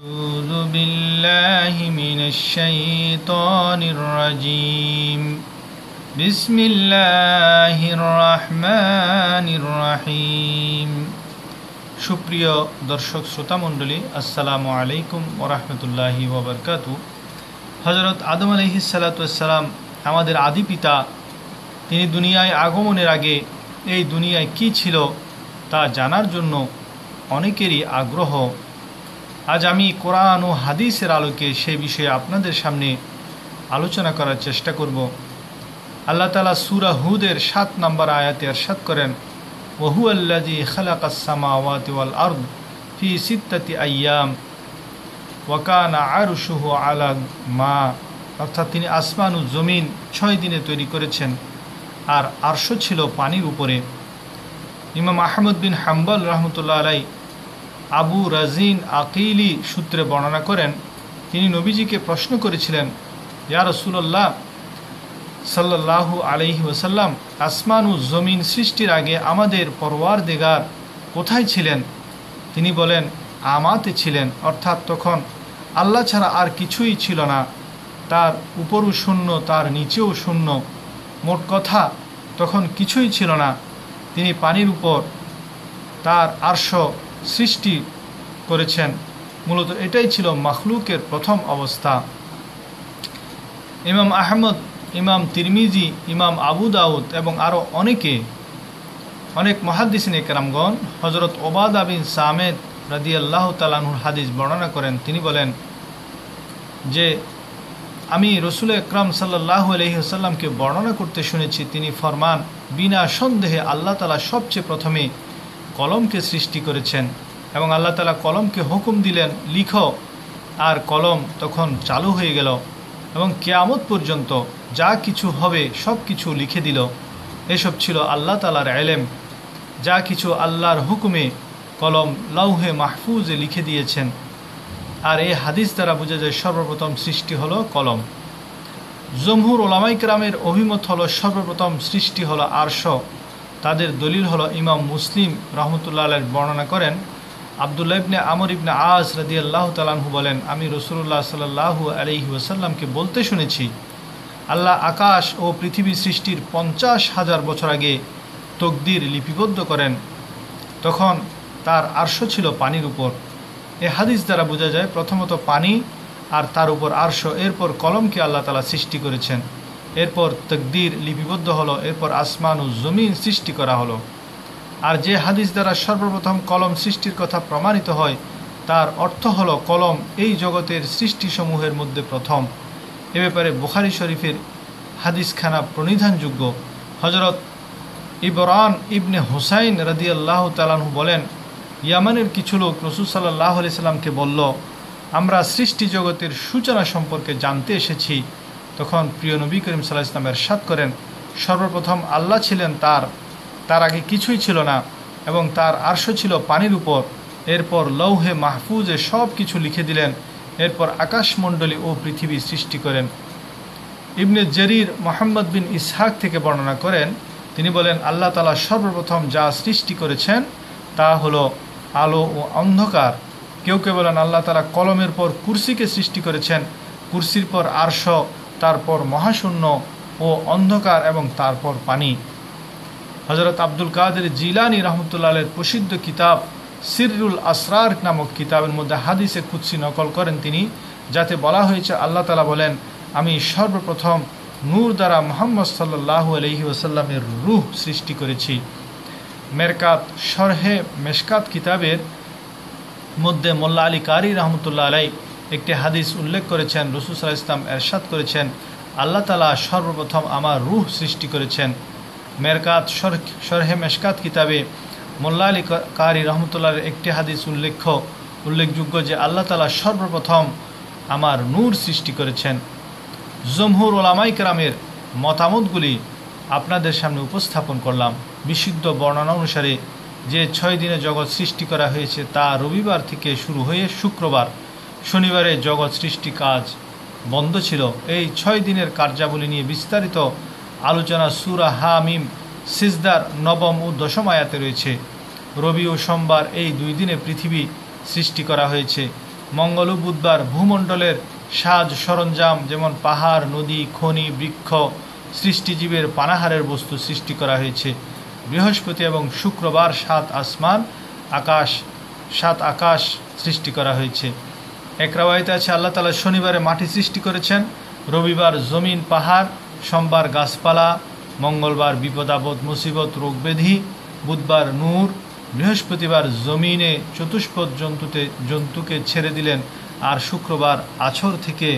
أعوذ بالله من الشيطان الرجيم بسم الله الرحمن الرحيم সুপ্রিয় দর্শক শ্রোতা মণ্ডলী আসসালামু আলাইকুম ওরহমতুল্লাহি ওবরকাত হজরত আদম আলহি সালাতাম আমাদের আদি পিতা তিনি দুনিয়ায় আগমনের আগে এই দুনিয়ায় কি ছিল তা জানার জন্য অনেকেরই আগ্রহ আজ আমি কোরআন ও হাদিসের আলোকে সেই বিষয়ে আপনাদের সামনে আলোচনা করার চেষ্টা করব। আল্লাহ তালা সুরা হুদের সাত নম্বর আয়াতে আরশাদ করেন, ওহু আল্লাজি খালাকাসামাওয়াত ওয়াল আর্দ ফি সিত্তাতি আয়াম ওয়াকানা আরুশুহু আলা মা। অর্থাৎ তিনি আসমান ও জমিন ছয় দিনে তৈরি করেছেন, আর আরশ ছিল পানির উপরে। ইমাম আহমদ বিন হাম্বল রহমতুল্লাহ আলাই আবু রাজিন আকিলি সূত্রে বর্ণনা করেন, তিনি নবীজিকে প্রশ্ন করেছিলেন, ইয়া রসুল্লাহ সাল্লাহু আলহি ওসাল্লাম আসমান ও জমিন সৃষ্টির আগে আমাদের পরোয়ার দেগার কোথায় ছিলেন? তিনি বলেন, আমাতে ছিলেন। অর্থাৎ তখন আল্লাহ ছাড়া আর কিছুই ছিল না। তার উপরও শূন্য, তার নিচেও শূন্য। মোট কথা, তখন কিছুই ছিল না। তিনি পানির উপর তার আর্শ সৃষ্টি করেছেন। মূলত এটাই ছিল মখলুকের প্রথম অবস্থা। ইমাম আহমদ, ইমাম তিরমিজি, ইমাম আবু দাউদ এবং আরও অনেকে, অনেক মহাদিসিন একরামগণ হজরত ওবাদ আবিন সামেদ রাদি আল্লাহ তালাহুর হাদিস বর্ণনা করেন। তিনি বলেন যে, আমি রসুল একরাম সাল্লাহ আলহিহাসাল্লামকে বর্ণনা করতে শুনেছি। তিনি ফরমান, বিনা সন্দেহে আল্লাহ তালা সবচেয়ে প্রথমে কলমকে সৃষ্টি করেছেন এবং আল্লাহ তালা কলমকে হুকুম দিলেন, লিখ। আর কলম তখন চালু হয়ে গেল এবং কেয়ামত পর্যন্ত যা কিছু হবে সব কিছু লিখে দিল। এসব ছিল আল্লাহ তালার এলেম যা কিছু আল্লাহর হুকুমে কলম লৌহে মাহফুজে লিখে দিয়েছেন। আর এই হাদিস দ্বারা বোঝা যায় সর্বপ্রথম সৃষ্টি হলো কলম। জমহুর ওলামাইকরামের অভিমত হলো সর্বপ্রথম সৃষ্টি হলো আরশ। তাদের দলিল হলো ইমাম মুসলিম রহমতুল্লাহ বর্ণনা করেন আবদুল্লা ইবনে আমর ইবনে আজ রাদি আল্লাহ তালাহু বলেন, আমি রসুল্লাহ সাল্লাহু আলহি ওসাল্লামকে বলতে শুনেছি, আল্লাহ আকাশ ও পৃথিবী সৃষ্টির পঞ্চাশ হাজার বছর আগে তকদির লিপিবদ্ধ করেন। তখন তার আর্শ ছিল পানির উপর। এ হাদিস দ্বারা বোঝা যায়, প্রথমত পানি আর তার উপর আর্শ, এরপর কলমকে আল্লাহ তালা সৃষ্টি করেছেন। এরপর তকদির লিপিবদ্ধ হলো, এরপর আসমান ও জমিন সৃষ্টি করা হলো। আর যে হাদিস দ্বারা সর্বপ্রথম কলম সৃষ্টির কথা প্রমাণিত হয়, তার অর্থ হল কলম এই জগতের সৃষ্টিসমূহের মধ্যে প্রথম। এ ব্যাপারে বুখারি শরীফের হাদিসখানা প্রণিধানযোগ্য। হজরত ইবরান ইবনে হুসাইন রাদি আল্লাহ তালাহু বলেন, ইয়ামানের কিছু লোক রসুল সাল্লাহ আলি সাল্লামকে বলল, আমরা সৃষ্টি জগতের সূচনা সম্পর্কে জানতে এসেছি। তখন প্রিয় নবী করিম সাল্লাহ ইসলামের সাত করেন, সর্বপ্রথম আল্লাহ ছিলেন তার তার আগে কিছুই ছিল না এবং তার আর্শ ছিল পানির উপর। এরপর লৌহে মাহফুজে সব কিছু লিখে দিলেন, এরপর আকাশমণ্ডলী ও পৃথিবী সৃষ্টি করেন। ইবনে জরির মোহাম্মদ বিন ইসহাক থেকে বর্ণনা করেন, তিনি বলেন, আল্লাহ তালা সর্বপ্রথম যা সৃষ্টি করেছেন তা হলো আলো ও অন্ধকার। কেউ কেউ বলেন, আল্লাহ তালা কলমের পর কুর্সিকে সৃষ্টি করেছেন, কুর্সির পর আরশ তারপর মহাশূন্য ও অন্ধকার এবং তারপর পানি। হজরত আব্দুল কাদের জিলানি রহমতুল্লাহের প্রসিদ্ধ কিতাব সিরুল আসরার নামক কিতাবের মধ্যে হাদিসে কুৎসি নকল করেন তিনি, যাতে বলা হয়েছে আল্লাহ তালা বলেন, আমি সর্বপ্রথম নূর দ্বারা মোহাম্মদ সাল্লাহ আলহি ওসাল্লামের রুহ সৃষ্টি করেছি। মেরকাত শরহে মেশকাত কিতাবের মধ্যে মোল্লা আলী কারি রহমতুল্লাহ আলাই একটি হাদিস উল্লেখ করেছেন রসুসাল ইসলাম এরশাদ করেছেন, আল্লাহ তালা সর্বপ্রথম আমার রুহ সৃষ্টি করেছেন। মেরকাত শরহে মেশকাত কিতাবে মোল্লা আলী কারি রহমতুল্লাহর একটি হাদিস উল্লেখ্য, উল্লেখযোগ্য যে আল্লাহ তালা সর্বপ্রথম আমার নূর সৃষ্টি করেছেন। জমহুর ওলামাই কেরামের মতামতগুলি আপনাদের সামনে উপস্থাপন করলাম। বিশুদ্ধ বর্ণনা অনুসারে যে ছয় দিনে জগৎ সৃষ্টি করা হয়েছে তা রবিবার থেকে শুরু হয়ে শুক্রবার শনিবারে জগৎ সৃষ্টি কাজ বন্ধ ছিল। এই ছয় দিনের কার্যাবলী নিয়ে বিস্তারিত আলোচনা সুরা হামিম সিজদার নবম ও দশম আয়াতে রয়েছে। রবি ও সোমবার এই দুই দিনে পৃথিবী সৃষ্টি করা হয়েছে। মঙ্গল ও বুধবার ভূমণ্ডলের সাজ সরঞ্জাম যেমন পাহাড়, নদী, খনি, বৃক্ষ, সৃষ্টিজীবের পানাহারের বস্তু সৃষ্টি করা হয়েছে। বৃহস্পতি এবং শুক্রবার সাত আসমান, আকাশ, সাত আকাশ সৃষ্টি করা হয়েছে। এক রাওয়ায়তে আছে, আল্লাহ তালা শনিবারে মাটি সৃষ্টি করেছেন। রবিবার জমিন পাহাড়, সোমবার গাছপালা, মঙ্গলবার বিপদ, আপদ, মুসিবত রোগব্যাধি বুধবার নূর, বৃহস্পতিবার জমিনে চতুষ্পদ জন্তুতে, জন্তুকে ছেড়ে দিলেন আর শুক্রবার আছর থেকে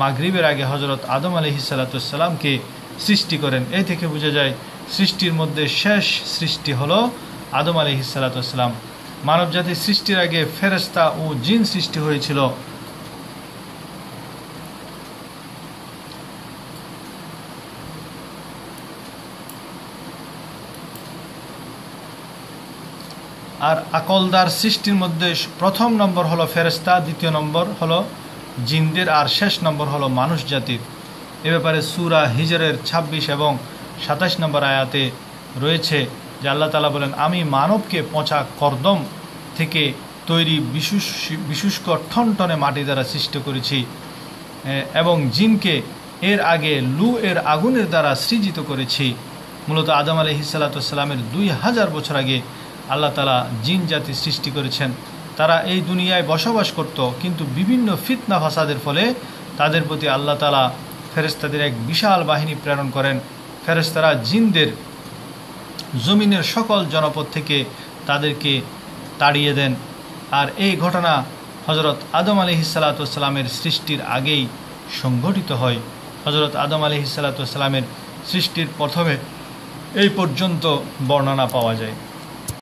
মাগরিবের আগে হজরত আদম আলহি সাল্লাতামকে সৃষ্টি করেন। এই থেকে বোঝা যায়, সৃষ্টির মধ্যে শেষ সৃষ্টি হলো আদম আলহি সাল্লাতাম মানব জাতির সৃষ্টির আগে ফেরেস্তা ও জিন সৃষ্টি হয়েছিল। আর আকলদার সৃষ্টির মধ্যে প্রথম নম্বর হলো ফেরেস্তা দ্বিতীয় নম্বর হলো জিনদের, আর শেষ নম্বর হলো মানুষ জাতির। এ ব্যাপারে সুরা হিজরের ২৬ এবং সাতাশ নম্বর আয়াতে রয়েছে যে আল্লাহ তালা বলেন, আমি মানবকে পচা কর্দম থেকে তৈরি বিশুষ বিশুষ্ক ঠনটনে মাটি দ্বারা সৃষ্টি করেছি এবং জিনকে এর আগে লু এর আগুনের দ্বারা সৃজিত করেছি। মূলত আদম আলহি সাল্লাতামের দুই হাজার বছর আগে আল্লাহ তালা জিন জাতি সৃষ্টি করেছেন। তারা এই দুনিয়ায় বসবাস করত, কিন্তু বিভিন্ন ফিতনা ফাসাদের ফলে তাদের প্রতি আল্লাহ তালা ফেরেস্তাদের এক বিশাল বাহিনী প্রেরণ করেন। ফেরেস্তারা জিনদের জমিনের সকল জনপদ থেকে তাদেরকে তাড়িয়ে দেন। আর এই ঘটনা হজরত আদম আলি হিসালাতামের সৃষ্টির আগেই সংঘটিত হয়। হজরত আদম আলি হিসালাতামের সৃষ্টির প্রথমে এই পর্যন্ত বর্ণনা পাওয়া যায়।